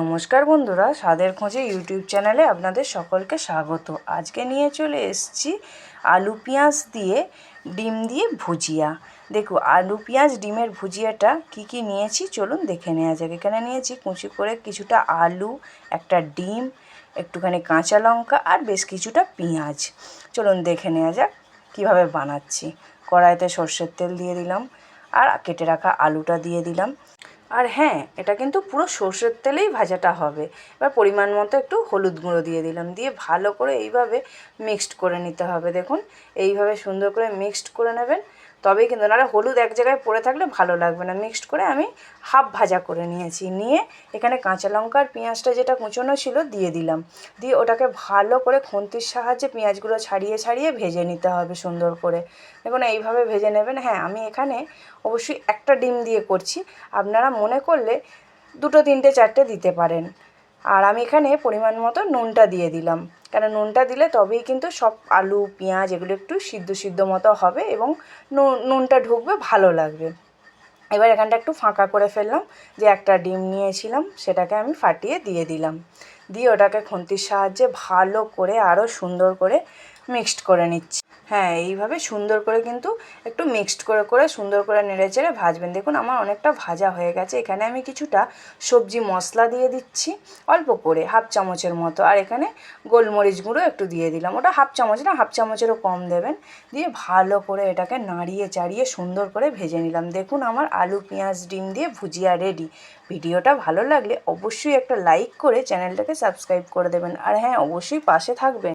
নমস্কার বন্ধুরা, স্বাদের খোঁজে ইউটিউব চ্যানেলে আপনাদের সকলকে স্বাগত। আজকে নিয়ে চলে এসেছি আলু পেঁয়াজ দিয়ে ডিম দিয়ে ভুজিয়া। দেখো, আলু পেঁয়াজ ডিমের ভুজিয়াটা কি কি নিয়েছি চলুন দেখে নেওয়া যাক। এখানে নিয়েছি কুচি করে কিছুটা আলু, একটা ডিম, একটুখানি কাঁচা লঙ্কা আর বেশ কিছুটা পেঁয়াজ। চলুন দেখে নেওয়া যাক কীভাবে বানাচ্ছি। কড়াইতে সর্ষের তেল দিয়ে দিলাম আর কেটে রাখা আলুটা দিয়ে দিলাম। আর হ্যাঁ এটা কিন্তু পুরো সর্ষের তেলেই ভাজাটা হবে। এবার পরিমাণ মতো একটু হলুদ গুঁড়ো দিয়ে দিলাম। দিয়ে ভালো করে এইভাবে মিক্সড করে নিতে হবে। দেখুন, এইভাবে সুন্দর করে মিক্সড করে নেবেন। তবেই কিন্তু নাহলে হলুদ এক জায়গায় পড়ে থাকলে ভালো লাগবে না। মিক্সড করে আমি হাফ ভাজা করে নিয়েছি। নিয়ে এখানে কাঁচা লঙ্কা আর পেঁয়াজটা যেটা কুচোনো ছিল দিয়ে দিলাম। দিয়ে ওটাকে ভালো করে খুন্তির সাহায্যে পেঁয়াজগুলো ছাড়িয়ে ছাড়িয়ে ভেজে নিতে হবে সুন্দর করে। দেখুন, এইভাবে ভেজে নেবেন। হ্যাঁ আমি এখানে অবশ্যই একটা ডিম দিয়ে করছি। আপনারা মনে করলে দুটো, তিনটে, চারটে দিতে পারেন। আর আমি এখানে পরিমাণ মতো নুনটা দিয়ে দিলাম। কেন নুনটা দিলে তবেই কিন্তু সব আলু, পেঁয়াজ এগুলো একটু সিদ্ধ সিদ্ধ মতো হবে এবং নুন নুনটা ঢুকবে ভালো লাগবে। এবার এখানটা একটু ফাঁকা করে ফেললাম, যে একটা ডিম নিয়েছিলাম সেটাকে আমি ফাটিয়ে দিয়ে দিলাম। দিয়ে ওটাকে খুন্তির সাহায্যে ভালো করে আরও সুন্দর করে মিক্সড করে নিচ্ছি। হ্যাঁ এইভাবে সুন্দর করে কিন্তু একটু মিক্সড করে করে সুন্দর করে নেড়ে চেড়ে ভাজবেন। দেখুন আমার অনেকটা ভাজা হয়ে গেছে। এখানে আমি কিছুটা সবজি মশলা দিয়ে দিচ্ছি, অল্প করে, হাফ চামচের মতো। আর এখানে গোলমরিচ গুঁড়ো একটু দিয়ে দিলাম। ওটা হাফ চামচ না, হাফ চামচেরও কম দেবেন। দিয়ে ভালো করে এটাকে নাড়িয়ে চাড়িয়ে সুন্দর করে ভেজে নিলাম। দেখুন আমার আলু, পেঁয়াজ, ডিম দিয়ে ভুজিয়া রেডি ভিডিওটা ভালো লাগলে অবশ্যই একটা লাইক করে চ্যানেলটাকে সাবস্ক্রাইব করে দেবেন। আর হ্যাঁ অবশ্যই পাশে থাকবেন।